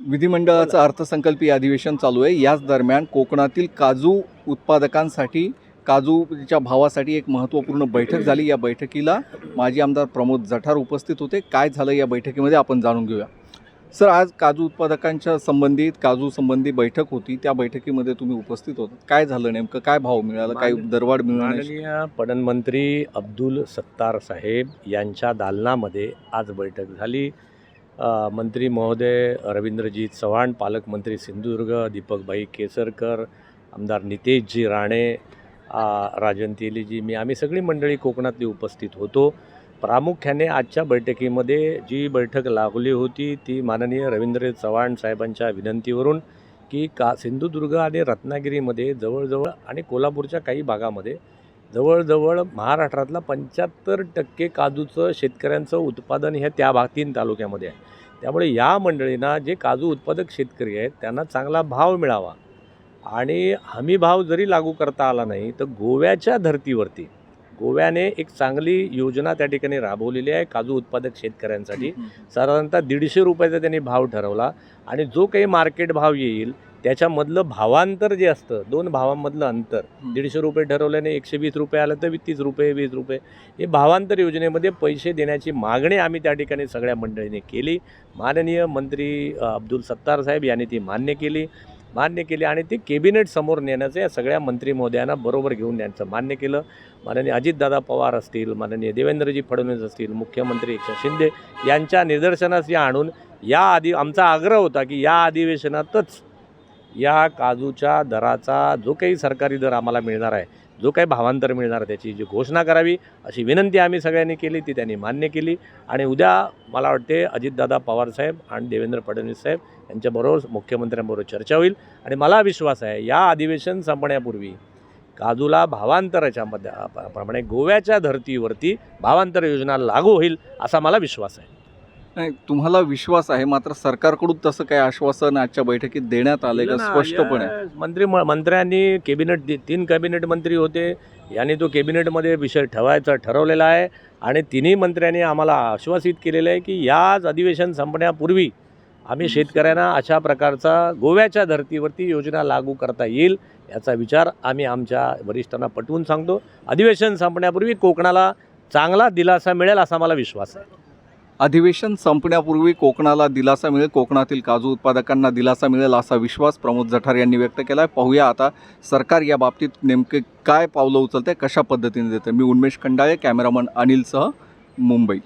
विधिमंडळाचं अर्थसंकल्पीय अधिवेशन चालू आहे. याच दरम्यान कोकणातील काजू उत्पादकांसाठी काजूच्या भावासाठी एक महत्त्वपूर्ण बैठक झाली. या बैठकीला माजी आमदार प्रमोद जठार उपस्थित होते. काय झालं या बैठकीमध्ये आपण जाणून घेऊया. सर आज काजू उत्पादकांच्या संबंधित काजू संबंधी बैठक होती. त्या बैठकीमध्ये तुम्ही उपस्थित होता. काय झालं नेमकं? काय भाव मिळाला? काय दरवाढ मिळाली? माननीय पणनमंत्री अब्दुल सत्तार साहेब यांच्या दालनामध्ये आज बैठक झाली. मंत्री महोदय रवींद्रजीत चव्हाण पालकमंत्री सिंधुदुर्ग दीपकभाई केसरकर आमदार नितेशजी राणे राजन तेलीजी मी आम्ही सगळी मंडळी कोकणातली उपस्थित होतो. प्रामुख्याने आजच्या बैठकीमध्ये जी बैठक लागली होती ती माननीय रवींद्र चव्हाण साहेबांच्या विनंतीवरून की का सिंधुदुर्ग आणि रत्नागिरीमध्ये जवळजवळ आणि कोल्हापूरच्या काही भागामध्ये जवळजवळ महाराष्ट्रातला पंच्याहत्तर टक्के काजूचं शेतकऱ्यांचं उत्पादन हे त्या भाग तीन तालुक्यामध्ये आहे. त्यामुळे या मंडळींना जे काजू उत्पादक शेतकरी आहेत त्यांना चांगला भाव मिळावा. आणि हमी भाव जरी लागू करता आला नाही तर गोव्याच्या धर्तीवरती गोव्याने एक चांगली योजना त्या ठिकाणी राबवलेली आहे काजू उत्पादक शेतकऱ्यांसाठी. साधारणतः दीडशे रुपयाचा त्यांनी भाव ठरवला. आणि जो काही मार्केट भाव येईल त्याच्यामधलं भावांतर जे असतं दोन भावांमधलं अंतर. दीडशे रुपये ठरवल्याने एकशे वीस रुपये आलं तर तीस रुपये वीस रुपये. हे भावांतर योजनेमध्ये पैसे देण्याची मागणी आम्ही त्या ठिकाणी सगळ्या मंडळीने केली. माननीय मंत्री अब्दुल सत्तार साहेब यांनी ती मान्य केली. मान्य केली आणि ती कॅबिनेट समोर नेण्याचं या सगळ्या मंत्री महोदयांना बरोबर घेऊन त्यांचं मान्य केलं. माननीय अजितदादा पवार असतील माननीय देवेंद्रजी फडणवीस असतील मुख्यमंत्री एकनाथ शिंदे यांच्या निदर्शनास या आणून या आधी आमचा आग्रह होता की या अधिवेशनातच या काजूच्या दराचा जो काही सरकारी दर आम्हाला मिळणार आहे जो काही भावांतर मिळणार आहे त्याची जी घोषणा करावी अशी विनंती आम्ही सगळ्यांनी केली ती त्यांनी मान्य केली. आणि उद्या मला वाटते अजितदादा पवारसाहेब आणि देवेंद्र फडणवीस साहेब यांच्याबरोबर मुख्यमंत्र्यांबरोबर चर्चा होईल. आणि मला विश्वास आहे या अधिवेशन संपण्यापूर्वी काजूला भावांतराच्या मध्ये प्रमाणे गोव्याच्या धर्तीवरती भावांतर योजना लागू होईल असा मला विश्वास आहे. नाही तुम्हाला विश्वास आहे मात्र सरकारकडून तसं काही आश्वासन आजच्या बैठकीत देण्यात आलंय का? स्पष्टपणे. मंत्री मंत्र्यांनी कॅबिनेट तीन कॅबिनेट मंत्री होते. यांनी तो कॅबिनेटमध्ये विषय ठेवायचा ठरवलेला आहे आणि तिन्ही मंत्र्यांनी आम्हाला आश्वासित केलेलं आहे की याच अधिवेशन संपण्यापूर्वी आम्ही शेतकऱ्यांना अशा प्रकारचा गोव्याच्या धर्तीवरती योजना लागू करता येईल याचा विचार आम्ही आमच्या वरिष्ठांना पटवून सांगतो. अधिवेशन संपण्यापूर्वी कोकणाला चांगला दिलासा मिळेल असा मला विश्वास आहे. अधिवेशन संपण्यापूर्वी कोकणाला दिलासा मिळेल. कोकणातील काजू उत्पादकांना दिलासा मिळेल असा विश्वास प्रमोद जठार यांनी व्यक्त केला आहे पाहूया आता सरकार या बाबतीत नेमके काय पावलं उचलते कशा पद्धतीने देते मी उन्मेष खंडाळे कॅमेरामन अनिलसह मुंबई.